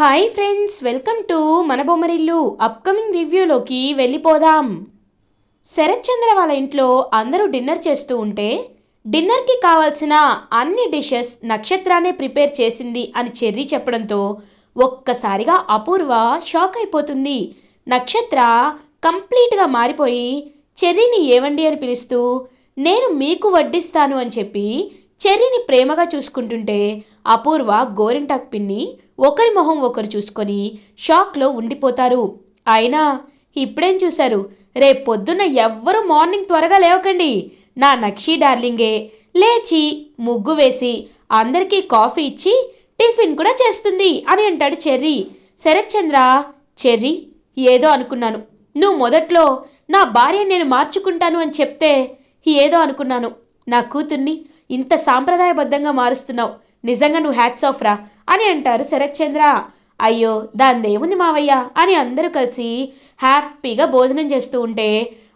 Hi friends welcome to మన Bommarillu upcoming రివ్యూలోకి వెళ్ళిపోదాం. శరత్ చంద్ర వాళ్ళ ఇంట్లో అందరూ డిన్నర్ చేస్తూ ఉంటే డిన్నర్కి కావాల్సిన అన్ని డిషెస్ నక్షత్రానే ప్రిపేర్ చేసింది అని చెర్రీ చెప్పడంతో ఒక్కసారిగా అపూర్వ షాక్ అయిపోతుంది. నక్షత్ర కంప్లీట్గా మారిపోయి చెర్రీని ఏవండి అని పిలుస్తూ నేను మీకు వడ్డిస్తాను అని చెప్పి చెర్రీని ప్రేమగా చూసుకుంటుంటే అపూర్వ గోరింటాక్ పిన్ని ఒకరి మొహం ఒకరు చూసుకొని షాక్లో ఉండిపోతారు. అయినా ఇప్పుడేం చూశారు? రేపు పొద్దున్న ఎవ్వరూ మార్నింగ్ త్వరగా లేవకండి. నా నక్షి డార్లింగే లేచి ముగ్గు వేసి అందరికీ కాఫీ ఇచ్చి టిఫిన్ కూడా చేస్తుంది అని అంటాడు చెర్రీ. శరత్ చంద్ర చెర్రీ ఏదో అనుకున్నాను. నువ్వు మొదట్లో నా భార్య నేను మార్చుకుంటాను అని చెప్తే ఏదో అనుకున్నాను. నా కూతుర్ని ఇంత సాంప్రదాయబద్ధంగా మారుస్తున్నావు. నిజంగా నువ్వు హ్యాట్స్ ఆఫ్ రా? అని అంటారు శరత్ చంద్ర అయ్యో దానిదేముంది మావయ్య అని అందరూ కలిసి హ్యాపీగా భోజనం చేస్తూ ఉంటే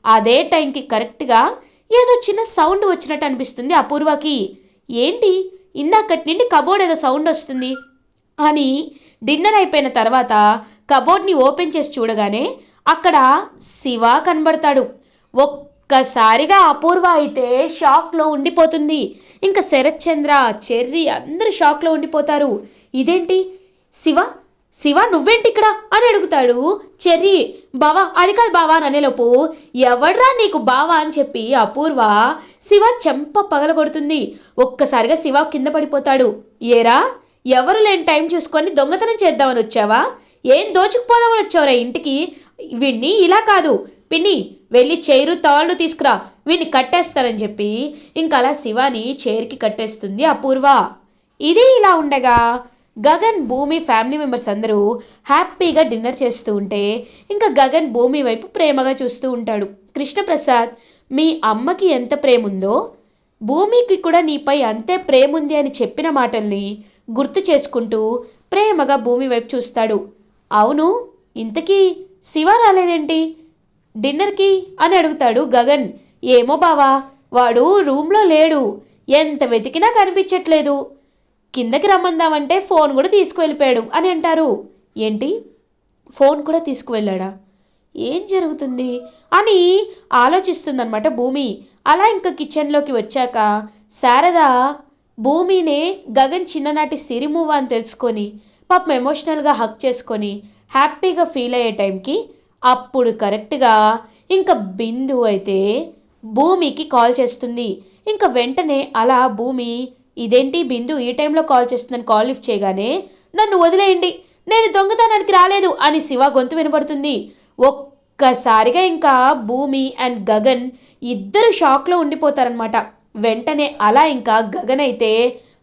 అదే టైంకి కరెక్ట్గా ఏదో చిన్న సౌండ్ వచ్చినట్టు అనిపిస్తుంది అపూర్వకి. ఏంటి? ఇందాకటి నుండి కబోర్డ్ ఏదో సౌండ్ వస్తుంది అని డిన్నర్ అయిపోయిన తర్వాత కబోర్డ్ని ఓపెన్ చేసి చూడగానే అక్కడ శివ కనబడతాడు. ఒక్కసారిగా అపూర్వ అయితే షాక్లో ఉండిపోతుంది. ఇంకా శరత్ చంద్ర చెర్రీ అందరూ షాక్లో ఉండిపోతారు. ఇదేంటి? శివ? శివ నువ్వేంటి ఇక్కడ అని అడుగుతాడు చెర్రీ. బావా అది కాదు బావా అని అనేలోపు ఎవడ్రా నీకు బావా అని చెప్పి అపూర్వ శివ చెంప పగలగొడుతుంది. ఒక్కసారిగా శివ కింద పడిపోతాడు. ఏరా? ఎవరు లేని టైం చూసుకొని దొంగతనం చేద్దామని వచ్చావా? ఏం దోచుకుపోదామని వచ్చావురా ఇంటికి? వీడిని ఇలా కాదు. పిన్ని వెళ్ళి చైరు తాళ్ళు తీసుకురా. వీడిని కట్టేస్తానని చెప్పి ఇంకా అలా శివాని చైర్కి కట్టేస్తుంది అపూర్వ. ఇది ఇలా ఉండగా గగన్ భూమి ఫ్యామిలీ మెంబర్స్ అందరూ హ్యాపీగా డిన్నర్ చేస్తూ ఉంటే ఇంకా గగన్ భూమి వైపు ప్రేమగా చూస్తూ ఉంటాడు. కృష్ణప్రసాద్ మీ అమ్మకి ఎంత ప్రేమ ఉందో భూమికి కూడా నీపై అంతే ప్రేమ ఉంది అని చెప్పిన మాటల్ని గుర్తు చేసుకుంటూ ప్రేమగా భూమి వైపు చూస్తాడు. అవును ఇంతకీ శివ రాలేదేంటి? డిన్నర్కి? అని అడుగుతాడు గగన్. ఏమో బావా వాడు రూమ్లో లేడు. ఎంత వెతికినా కనిపించట్లేదు. కిందకి రమ్మందామంటే ఫోన్ కూడా తీసుకువెళ్ళిపోయాడు అని అంటారు. ఏంటి? ఫోన్ కూడా తీసుకువెళ్ళాడా? ఏం జరుగుతుంది? అని ఆలోచిస్తుందన్నమాట భూమి. అలా ఇంకా కిచెన్లోకి వచ్చాక శారద భూమినే గగన్ చిన్ననాటి సిరిమూవ అని తెలుసుకొని పాపం ఎమోషనల్గా హక్ చేసుకొని హ్యాపీగా ఫీల్ అయ్యే టైంకి అప్పుడు కరెక్ట్గా ఇంకా బిందు అయితే భూమికి కాల్ చేస్తుంది. ఇంకా వెంటనే అలా భూమి ఇదేంటి బిందు ఈ టైంలో కాల్ చేస్తుందని కాల్ లిఫ్ట్ చేయగానే నన్ను వదిలేయండి నేను దొంగతనానికి రాలేదు అని శివ గొంతు వినపడుతుంది ఒక్కసారిగా ఇంకా భూమి అండ్ గగన్ ఇద్దరు షాక్లో ఉండిపోతారనమాట వెంటనే అలా ఇంకా గగన్ అయితే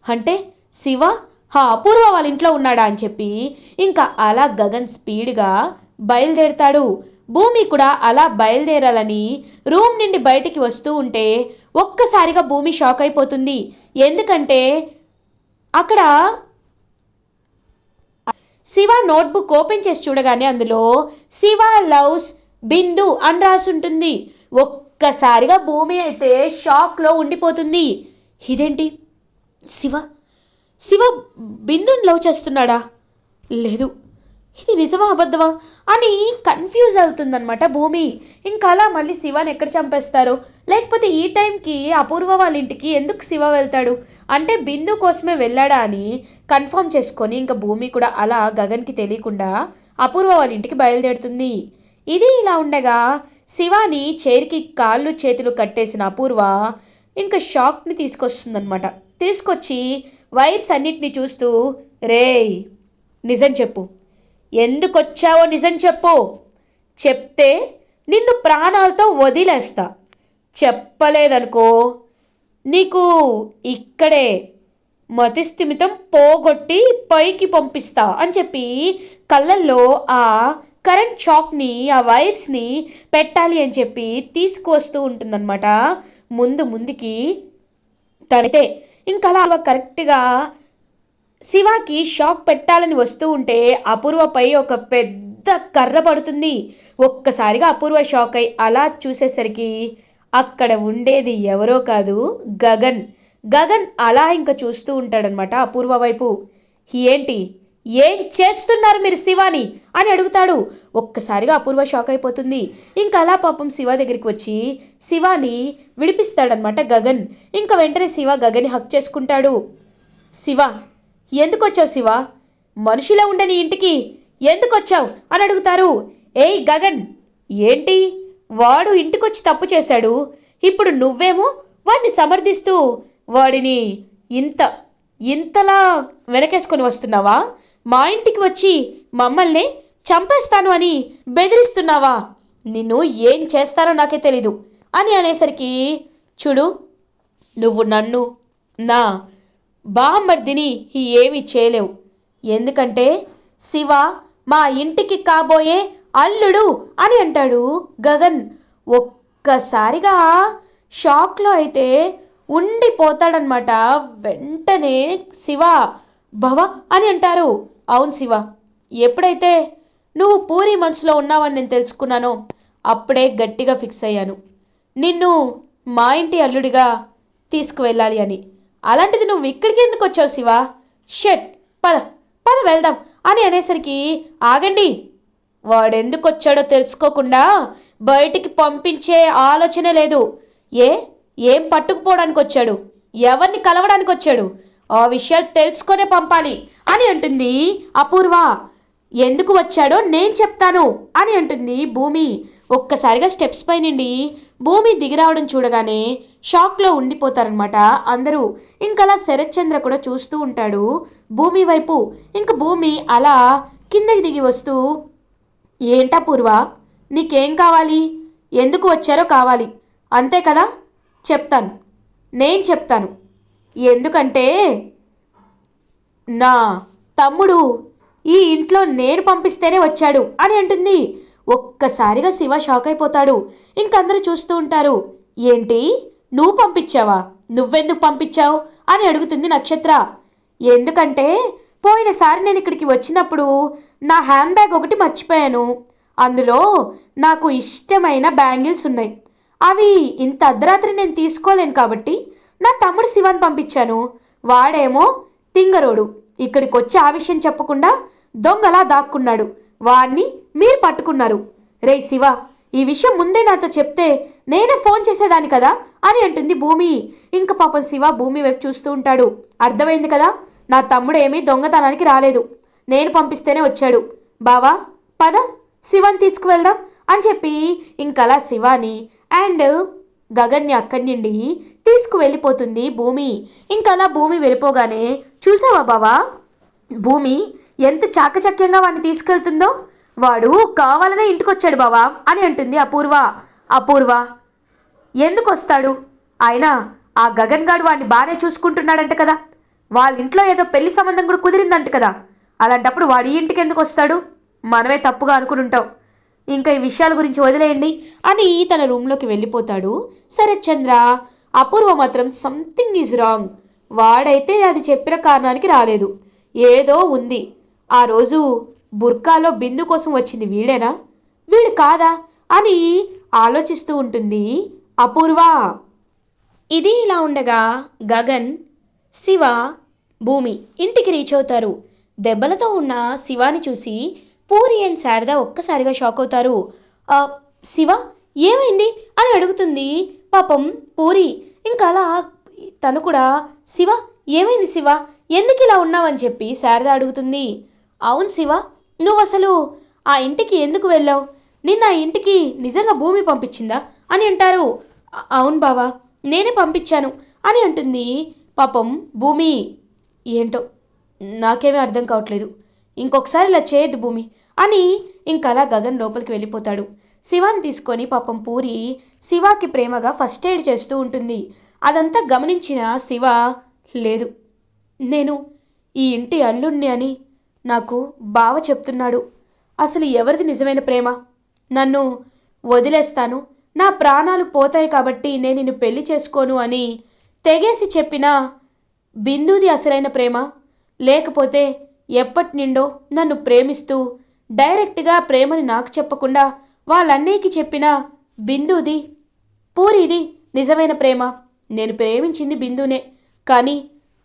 అంటే శివ హా అపూర్వ వాళ్ళ ఇంట్లో ఉన్నాడా? అని చెప్పి ఇంకా అలా గగన్ స్పీడ్గా బయలుదేరతాడు. భూమి కూడా అలా బయలుదేరాలని రూమ్ నుండి బయటికి వస్తూ ఉంటే ఒక్కసారిగా భూమి షాక్ అయిపోతుంది. ఎందుకంటే అక్కడ శివ నోట్బుక్ ఓపెన్ చేసి చూడగానే అందులో శివ లవ్స్ బిందు అని రాసి ఉంటుంది. ఒక్కసారిగా భూమి అయితే షాక్లో ఉండిపోతుంది. ఇదేంటి? శివ? శివ బిందుని లవ్ చేస్తున్నాడా? లేదు. ఇది నిజమా అబద్ధమా? అని కన్ఫ్యూజ్ అవుతుందన్నమాట భూమి. ఇంకా అలా మళ్ళీ శివాని ఎక్కడ చంపేస్తారు? లేకపోతే ఈ టైంకి అపూర్వ వాళ్ళ ఇంటికి ఎందుకు శివ వెళ్తాడు? అంటే బిందు కోసమే వెళ్ళాడా అని కన్ఫర్మ్ చేసుకొని ఇంకా భూమి కూడా అలా గగన్కి తెలియకుండా అపూర్వ వాళ్ళ ఇంటికి బయలుదేరుతుంది. ఇది ఇలా ఉండగా శివాని చైర్కి కాళ్ళు చేతులు కట్టేసిన అపూర్వ ఇంకా షాక్ని తీసుకొస్తుందన్నమాట. తీసుకొచ్చి వైర్స్ అన్నిటిని చూస్తూ రేయ్ నిజం చెప్పు. ఎందుకొచ్చావో నిజం చెప్పు. చెప్తే నిన్ను ప్రాణాలతో వదిలేస్తా. చెప్పలేదనుకో నీకు ఇక్కడే మతిస్థిమితం పోగొట్టి పైకి పంపిస్తా అని చెప్పి కళ్ళల్లో ఆ కరెంట్ షాక్ని ఆ వైర్స్ని పెట్టాలి అని చెప్పి తీసుకువస్తూ ఉంటుందన్నమాట. ముందు ముందుకి తనైతే ఇంకా అలా కరెక్ట్గా శివాకి షాక్ పెట్టాలని వస్తూ ఉంటే అపూర్వపై ఒక పెద్ద కర్ర పడుతుంది. ఒక్కసారిగా అపూర్వ షాక్ అయి అలా చూసేసరికి అక్కడ ఉండేది ఎవరో కాదు గగన్. గగన్ అలా ఇంకా చూస్తూ ఉంటాడనమాట అపూర్వ వైపు. ఏంటి? ఏం చేస్తున్నారు మీరు శివాని? అని అడుగుతాడు. ఒక్కసారిగా అపూర్వ షాక్ అయిపోతుంది. ఇంకా అలా పాపం శివ దగ్గరికి వచ్చి శివాని విడిపిస్తాడనమాట గగన్. ఇంకా వెంటనే శివ గగన్ని హక్ చేసుకుంటాడు. శివ ఎందుకొచ్చావు శివ? మనిషిలా ఉండని ఇంటికి ఎందుకు వచ్చావు అని అడుగుతారు. ఏయ్ గగన్ ఏంటి? వాడు ఇంటికొచ్చి తప్పు చేశాడు. ఇప్పుడు నువ్వేమో వాడిని సమర్థిస్తూ వాడిని ఇంత ఇంతలా వెనకేసుకొని వస్తున్నావా? మా ఇంటికి వచ్చి మమ్మల్ని చంపేస్తాను అని బెదిరిస్తున్నావా? నిన్ను ఏం చేస్తానో నాకే తెలీదు. అని అనేసరికి చూడు నువ్వు నన్ను నా బామ్మర్దిని ఏమీ చేయలేవు. ఎందుకంటే శివ మా ఇంటికి కాబోయే అల్లుడు అని అంటాడు గగన్. ఒక్కసారిగా షాక్లో అయితే ఉండిపోతాడనమాట వెంటనే శివ భవ అని అంటారు. అవును శివ ఎప్పుడైతే నువ్వు పూరి మనసులో ఉన్నావని నేను తెలుసుకున్నానో అప్పుడే గట్టిగా ఫిక్స్ అయ్యాను. నిన్ను మా ఇంటి అల్లుడిగా తీసుకువెళ్ళాలి అని. అలాంటిది నువ్వు ఇక్కడికి ఎందుకు వచ్చావు శివ? షట్ పద పద వెళ్దాం అని అనేసరికి ఆగండి. వాడెందుకు వచ్చాడో తెలుసుకోకుండా బయటికి పంపించే ఆలోచన లేదు. ఏ ఏం పట్టుకుపోవడానికి వచ్చాడు? ఎవరిని కలవడానికి వచ్చాడు? ఆ విషయాలు తెలుసుకొనే పంపాలి అని అంటుంది అపూర్వ. ఎందుకు వచ్చాడో నేను చెప్తాను అని అంటుంది భూమి. ఒక్కసారిగా స్టెప్స్ పైనండి భూమి దిగిరావడం చూడగానే షాక్లో ఉండిపోతారనమాట అందరూ ఇంకలా శరత్చంద్ర కూడా చూస్తూ ఉంటాడు. భూమి వైపు ఇంక భూమి అలా కిందకి దిగి వస్తూ ఏంటా పూర్వ నీకేం కావాలి? ఎందుకు వచ్చారో కావాలి. అంతే కదా? చెప్తాను. నేను చెప్తాను. ఎందుకంటే నా తమ్ముడు ఈ ఇంట్లో నేను పంపిస్తేనే వచ్చాడు అని అంటుంది. ఒక్కసారిగా శివ షాక్ అయిపోతాడు. ఇంకందరూ చూస్తూ ఉంటారు. ఏంటి? నువ్వు పంపించావా? నువ్వెందుకు పంపించావు? అని అడుగుతుంది నక్షత్ర. ఎందుకంటే పోయినసారి నేను ఇక్కడికి వచ్చినప్పుడు నా హ్యాండ్ బ్యాగ్ ఒకటి మర్చిపోయాను. అందులో నాకు ఇష్టమైన బ్యాంగిల్స్ ఉన్నాయి. అవి ఇంత అర్ధరాత్రి నేను తీసుకోలేను కాబట్టి నా తమ్ముడు శివాన్ పంపించాను. వాడేమో తింగరోడు. ఇక్కడికి వచ్చి ఆ విషయం చెప్పకుండా దొంగలా దాక్కున్నాడు. వాణ్ణి మీరు పట్టుకున్నారు. రే శివ ఈ విషయం ముందే నాతో చెప్తే నేనే ఫోన్ చేసేదాన్ని కదా అని అంటుంది భూమి. ఇంక పాపం శివ భూమి వైపు చూస్తూ ఉంటాడు. అర్థమైంది కదా నా తమ్ముడు ఏమీ దొంగతనానికి రాలేదు. నేను పంపిస్తేనే వచ్చాడు. బావా పద శివని తీసుకువెళ్దాం అని చెప్పి ఇంకలా శివాని అండ్ గగన్ని అక్కడి నుండి తీసుకువెళ్ళిపోతుంది భూమి. ఇంకలా భూమి వెళ్ళిపోగానే చూసావా బావా? భూమి ఎంత చాకచక్యంగా వాడిని తీసుకెళ్తుందో? వాడు కావాలనే ఇంటికొచ్చాడు బావా అని అంటుంది అపూర్వ. అపూర్వ ఎందుకు వస్తాడు ఆయన ఆ గగన్ గాడు వాడిని బాగానే చూసుకుంటున్నాడంట కదా. వాళ్ళ ఇంట్లో ఏదో పెళ్ళి సంబంధం కూడా కుదిరిందంట కదా. అలాంటప్పుడు వాడి ఇంటికి ఎందుకు వస్తాడు మనమే తప్పుగా అనుకుంటుంటాం ఇంకా ఈ విషయాల గురించి వదిలేయండి అని తన రూమ్లోకి వెళ్ళిపోతాడు. సరే చంద్ర అపూర్వ మాత్రం సంథింగ్ ఈజ్ రాంగ్ వాడైతే అది చెప్పిన కారణానికి రాలేదు. ఏదో ఉంది. ఆ రోజు బుర్కాలో బిందు కోసం వచ్చింది వీడేనా? వీడు కాదా? అని ఆలోచిస్తూ ఉంటుంది అపూర్వ. ఇది ఇలా ఉండగా గగన్ శివ భూమి ఇంటికి రీచ్ అవుతారు. దెబ్బలతో ఉన్న శివాని చూసి పూరి అండ్ శారద ఒక్కసారిగా షాక్ అవుతారు. శివ ఏమైంది? అని అడుగుతుంది. పాపం పూరి ఇంకా అలా తను కూడా శివ ఏమైంది శివ? ఎందుకు ఇలా ఉన్నావని చెప్పి శారద అడుగుతుంది. అవును శివ నువ్వు అసలు ఆ ఇంటికి ఎందుకు వెళ్ళావు? నిన్న ఆ ఇంటికి నిజంగా భూమి పంపించిందా? అని అంటారు. అవును బావా నేనే పంపించాను అని అంటుంది. పాపం భూమి ఏంటో నాకేమీ అర్థం కావట్లేదు. ఇంకొకసారి ఇలా చేయొద్దు భూమి అని ఇంకలా గగన్ లోపలికి వెళ్ళిపోతాడు. శివాని తీసుకొని పాపం పూరి శివాకి ప్రేమగా ఫస్ట్ ఎయిడ్ చేస్తూ ఉంటుంది. అదంతా గమనించిన శివ లేదు నేను ఈ ఇంటి అల్లుణ్ణి అని నాకు బావ చెప్తున్నాడు. అసలు ఎవరిది నిజమైన ప్రేమ? నన్ను వదిలేస్తాను. నా ప్రాణాలు పోతాయి కాబట్టి నేను నిన్ను పెళ్ళి చేసుకోను అని తెగేసి చెప్పిన బిందుది అసలైన ప్రేమ. లేకపోతే ఎప్పటి నిండో నన్ను ప్రేమిస్తూ డైరెక్ట్గా ప్రేమని నాకు చెప్పకుండా వాళ్ళన్నయ్యకి చెప్పిన బిందుది పూరిది నిజమైన ప్రేమ. నేను ప్రేమించింది బిందునే. కానీ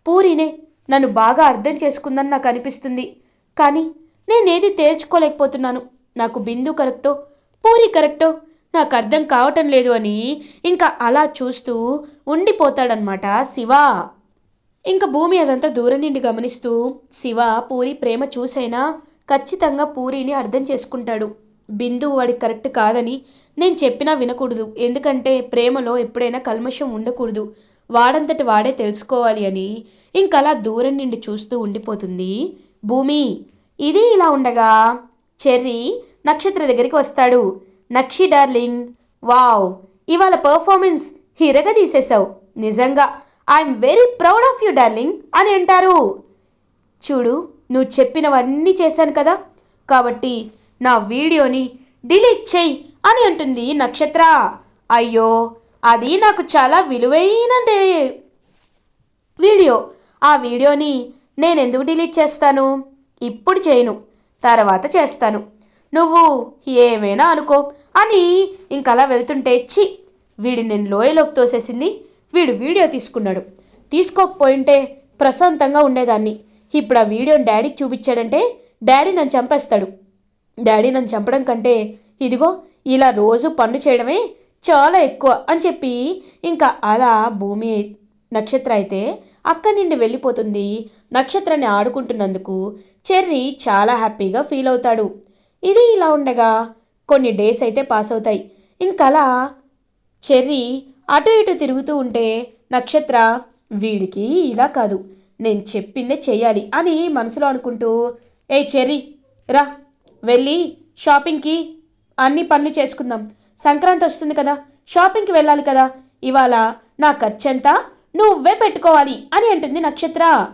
పూరినే నన్ను బాగా అర్థం చేసుకుందని నాకు అనిపిస్తుంది. కానీ నేనేది తేల్చుకోలేకపోతున్నాను. నాకు బిందు కరెక్టో పూరి కరెక్టో నాకు అర్థం కావటం లేదు అని ఇంకా అలా చూస్తూ ఉండిపోతాడనమాట శివ. ఇంకా భూమి అదంతా దూరం నుండి గమనిస్తూ శివ పూరి ప్రేమ చూసైనా ఖచ్చితంగా పూరిని అర్థం చేసుకుంటాడు. బిందు వాడికి కరెక్ట్ కాదని నేను చెప్పినా వినకూడదు. ఎందుకంటే ప్రేమలో ఎప్పుడైనా కల్మషం ఉండకూడదు. వాడంతటి వాడే తెలుసుకోవాలి అని ఇంకలా దూరం నుండి చూస్తూ ఉండిపోతుంది భూమి. ఇది ఇలా ఉండగా చెర్రీ నక్షత్ర దగ్గరికి వస్తాడు. నక్షి డార్లింగ్ వావ్ ఇవాళ పర్ఫార్మెన్స్ హిరగ తీసేశావు నిజంగా I'm very proud of you darling అని అంటారు. చూడు నువ్వు చెప్పినవన్నీ చేశాను కదా. కాబట్టి నా వీడియోని డిలీట్ చెయ్యి అని అంటుంది నక్షత్ర. అయ్యో అది నాకు చాలా విలువైన వీడియో ఆ వీడియోని నేను ఎందుకు డిలీట్ చేస్తాను? ఇప్పుడు చేయను. తర్వాత చేస్తాను. నువ్వు ఏమైనా అనుకో. అని ఇంకలా వెళ్తుంటే చి వీడి నేను లోయలోకి తోసేసింది. వీడు వీడియో తీసుకున్నాడు. తీసుకోకపోయింటే ప్రశాంతంగా ఉండేదాన్ని. ఇప్పుడు ఆ వీడియోని డాడీకి చూపించాడంటే డాడీ నన్ను చంపేస్తాడు. డాడీ నన్ను చంపడం కంటే ఇదిగో ఇలా రోజు పన్ను చేయడమే చాలా ఎక్కువ అని చెప్పి ఇంకా అలా భూమి నక్షత్ర అయితే అక్కడి నుండి వెళ్ళిపోతుంది. నక్షత్రాన్ని ఆడుకుంటున్నందుకు చెర్రీ చాలా హ్యాపీగా ఫీల్ అవుతాడు. ఇది ఇలా ఉండగా కొన్ని డేస్ అయితే పాస్ అవుతాయి. ఇంకలా చెర్రీ అటు ఇటు తిరుగుతూ ఉంటే నక్షత్ర వీడికి ఇలా కాదు నేను చెప్పిందే చెయ్యాలి అని మనసులో అనుకుంటూ ఏ చెర్రీ రా వెళ్ళి షాపింగ్కి అన్ని పనులు చేసుకుందాం. సంక్రాంతి వస్తుంది కదా షాపింగ్కి వెళ్ళాలి కదా. ఇవాళ నా ఖర్చంతా నువ్వే పెట్టుకోవాలి అని అంటుంది నక్షత్ర.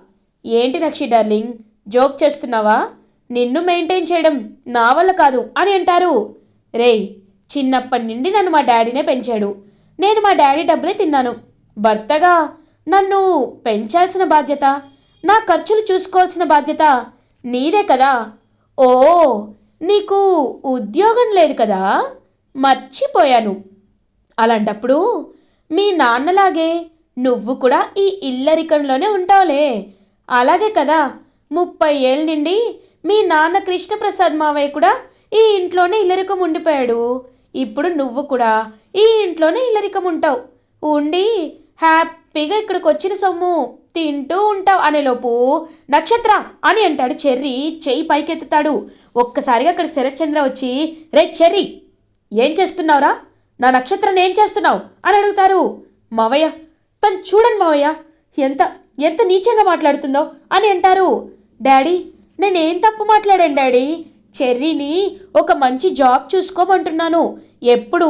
ఏంటి నక్షి డార్లింగ్? జోక్ చేస్తున్నావా? నిన్ను మెయింటైన్ చేయడం నా వల్ల కాదు అని అంటారు. రేయ్ చిన్నప్పటి నుండి నన్ను మా డాడీనే పెంచాడు. నేను మా డాడీ డబ్బులే తిన్నాను. భర్తగా? నన్ను పెంచాల్సిన బాధ్యత? నా ఖర్చులు చూసుకోవాల్సిన బాధ్యత? నీదే కదా? ఓ నీకు ఉద్యోగం లేదు కదా? మర్చిపోయాను. అలాంటప్పుడు మీ నాన్నలాగే నువ్వు కూడా ఈ ఇల్లరికంలోనే ఉంటావులే. అలాగే కదా ముప్పై ఏళ్ళ నుండి మీ నాన్న కృష్ణప్రసాద్ మావయ్య కూడా ఈ ఇంట్లోనే ఇల్లరికం ఉండిపోయాడు. ఇప్పుడు నువ్వు కూడా ఈ ఇంట్లోనే ఇల్లరికం ఉంటావు. ఉండి హ్యాపీగా ఇక్కడికి వచ్చిన సొమ్ము తింటూ ఉంటావు అనేలోపు నక్షత్ర అని అంటాడు చెర్రీ. చెయ్యి పైకెత్తుతాడు. ఒక్కసారిగా అక్కడికి శరత్చంద్ర వచ్చి రే చెర్రీ ఏం చేస్తున్నావురా? నా నక్షత్రం ఏం చేస్తున్నావు? అని అడుగుతారు. మావయ్య తను చూడండి మావయ్య. ఎంత ఎంత నీచంగా మాట్లాడుతుందో అని అంటారు. డాడీ నేనేం తప్పు మాట్లాడాను డాడీ? చెర్రీని ఒక మంచి జాబ్ చూసుకోమంటున్నాను. ఎప్పుడు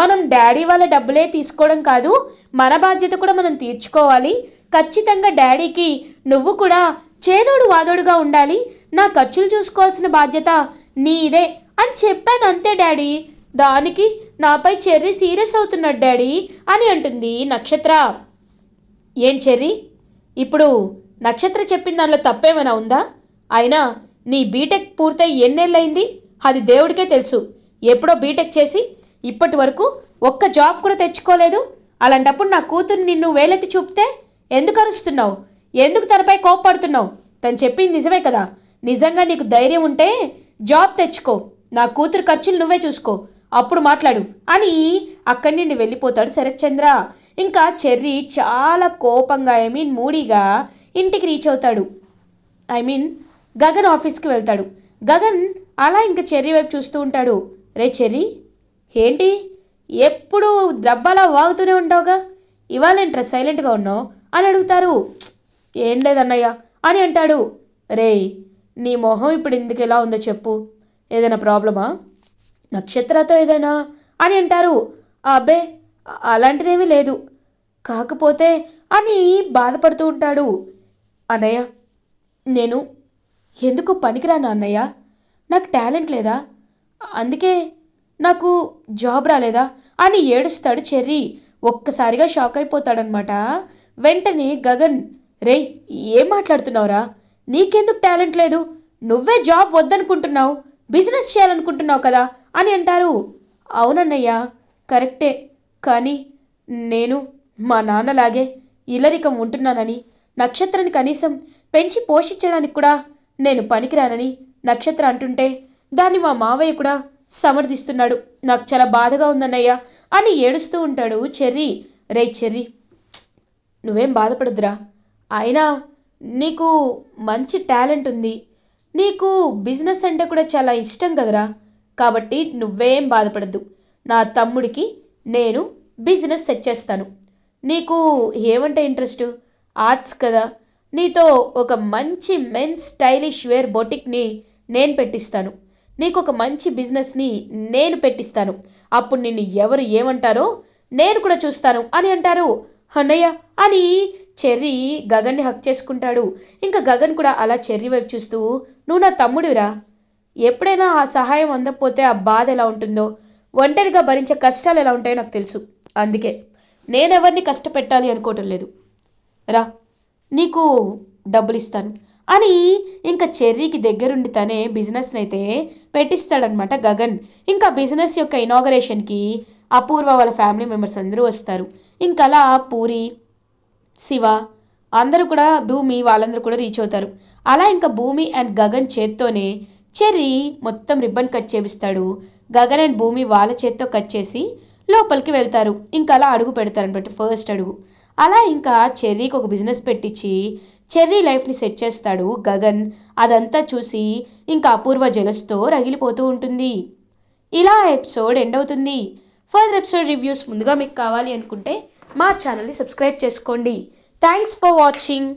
మనం డాడీ వాళ్ళ డబ్బులే తీసుకోవడం కాదు మన బాధ్యత కూడా మనం తీర్చుకోవాలి. ఖచ్చితంగా డాడీకి నువ్వు కూడా చేదోడు వాదోడుగా ఉండాలి. నా ఖర్చులు చూసుకోవాల్సిన బాధ్యత నీదే అని చెప్పాను అంతే డాడీ. దానికి నాపై చెర్రీ సీరియస్ అవుతున్నాడు డాడీ అని అంటుంది నక్షత్ర. ఏం చెర్రీ? ఇప్పుడు నక్షత్ర చెప్పిన దానిలో తప్పేమైనా ఉందా? అయినా నీ బీటెక్ పూర్తయి ఎన్నేళ్ళయింది? అది దేవుడికే తెలుసు. ఎప్పుడో బీటెక్ చేసి ఇప్పటి వరకు ఒక్క జాబ్ కూడా తెచ్చుకోలేదు. అలాంటప్పుడు నా కూతురు నిన్ను వేలెత్తి చూపితే ఎందుకు అరుస్తున్నావు? ఎందుకు తనపై కోప్పడుతున్నావు? తను చెప్పింది నిజమే కదా. నిజంగా నీకు ధైర్యం ఉంటే జాబ్ తెచ్చుకో. నా కూతురు ఖర్చులు నువ్వే చూసుకో. అప్పుడు మాట్లాడు. అని అక్కడి నుండి వెళ్ళిపోతాడు శరత్చంద్ర. ఇంకా చెర్రీ చాలా కోపంగా ఐ మీన్ మూడీగా ఇంటికి రీచ్ అవుతాడు. ఐ మీన్ గగన్ ఆఫీస్కి వెళ్తాడు. గగన్ అలా ఇంకా చెర్రీ వైపు చూస్తూ ఉంటాడు. రే చెర్రీ ఏంటి? ఎప్పుడు దెబ్బలా వాగుతూనే ఉంటావుగా? ఇవాళ ఏంట్రా సైలెంట్గా ఉన్నావు? అని అడుగుతారు. ఏం లేదన్నయ్య అని అంటాడు. రేయ్ నీ మొహం ఇప్పుడు ఎందుకు ఎలా ఉందో చెప్పు. ఏదైనా ప్రాబ్లమా? నక్షత్రతో ఏదైనా? అని అంటారు. అబ్బే అలాంటిదేమీ లేదు. కాకపోతే అని బాధపడుతూ ఉంటాడు అన్నయ్య. నేను ఎందుకు పనికిరాను అన్నయ్య? నాకు టాలెంట్ లేదా? అందుకే నాకు జాబ్ రాలేదా? అని ఏడుస్తాడు చెర్రీ. ఒక్కసారిగా షాక్ అయిపోతాడనమాట. వెంటనే గగన్ రేయ్ ఏం మాట్లాడుతున్నావురా? నీకెందుకు టాలెంట్ లేదు? నువ్వే జాబ్ వద్దనుకుంటున్నావు. బిజినెస్ చేయాలనుకుంటున్నావు కదా? అని అంటారు. అవునన్నయ్య కరెక్టే. కానీ నేను మా నాన్నలాగే ఇల్లరికం ఉంటున్నానని నక్షత్రాన్ని కనీసం పెంచి పోషించడానికి కూడా నేను పనికిరానని నక్షత్ర అంటుంటే దాన్ని మా మావయ్య కూడా సమర్థిస్తున్నాడు. నాకు చాలా బాధగా ఉందన్నయ్య అని ఏడుస్తూ ఉంటాడు చెర్రీ. రే చెర్రీ నువ్వేం బాధపడద్దురా. అయినా నీకు మంచి టాలెంట్ ఉంది. నీకు బిజినెస్ అంటే కూడా చాలా ఇష్టం కదరా. కాబట్టి నువ్వేం బాధపడద్దు. నా తమ్ముడికి నేను బిజినెస్ సెట్ చేస్తాను. నీకు ఏమంటే ఇంట్రెస్ట్? ఆర్ట్స్ కదా. నీతో ఒక మంచి మెన్స్ స్టైలిష్ వేర్ బొటిక్ని నేను పెట్టిస్తాను. నీకు ఒక మంచి బిజినెస్ని నేను పెట్టిస్తాను. అప్పుడు నిన్ను ఎవరు ఏమంటారో నేను కూడా చూస్తాను అని అంటారు. అన్నయ్య అని చెర్రీ గగన్ని హక్ చేసుకుంటాడు. ఇంకా గగన్ కూడా అలా చెర్రీ వైపు చూస్తూ నువ్వు నా తమ్ముడురా ఎప్పుడైనా ఆ సహాయం అందకపోతే ఆ బాధ ఎలా ఉంటుందో? ఒంటరిగా భరించే కష్టాలు ఎలా ఉంటాయో నాకు తెలుసు. అందుకే నేనెవరిని కష్టపెట్టాలి అనుకోవటం లేదు. రా నీకు డబ్బులు ఇస్తాను అని ఇంకా చెర్రీకి దగ్గరుండి తనే బిజినెస్ని అయితే పెట్టిస్తాడనమాట గగన్. ఇంకా బిజినెస్ యొక్క ఇనాగరేషన్కి అపూర్వ వాళ్ళ ఫ్యామిలీ మెంబర్స్ అందరూ వస్తారు. ఇంకా అలా పూరి శివ అందరూ కూడా భూమి వాళ్ళందరూ కూడా రీచ్ అవుతారు. అలా ఇంకా భూమి అండ్ గగన్ చేత్తోనే చెర్రీ మొత్తం రిబ్బన్ కట్ చేపిస్తాడు. గగన్ అండ్ భూమి వాళ్ళ చేత్తో కట్ చేసి లోపలికి వెళ్తారు. ఇంకా అలా అడుగు పెడతారనమాట ఫస్ట్ అడుగు. అలా ఇంకా చెర్రీకి ఒక బిజినెస్ పెట్టించి చెర్రీ లైఫ్ని సెట్ చేస్తాడు గగన్. అదంతా చూసి ఇంకా అపూర్వ జలస్తో రగిలిపోతూ ఉంటుంది. ఇలా ఎపిసోడ్ ఎండ్ అవుతుంది. ఫర్దర్ ఎపిసోడ్ రివ్యూస్ ముందుగా మీకు కావాలి అనుకుంటే మా ఛానల్ని సబ్స్క్రైబ్ చేసుకోండి. Thanks for watching.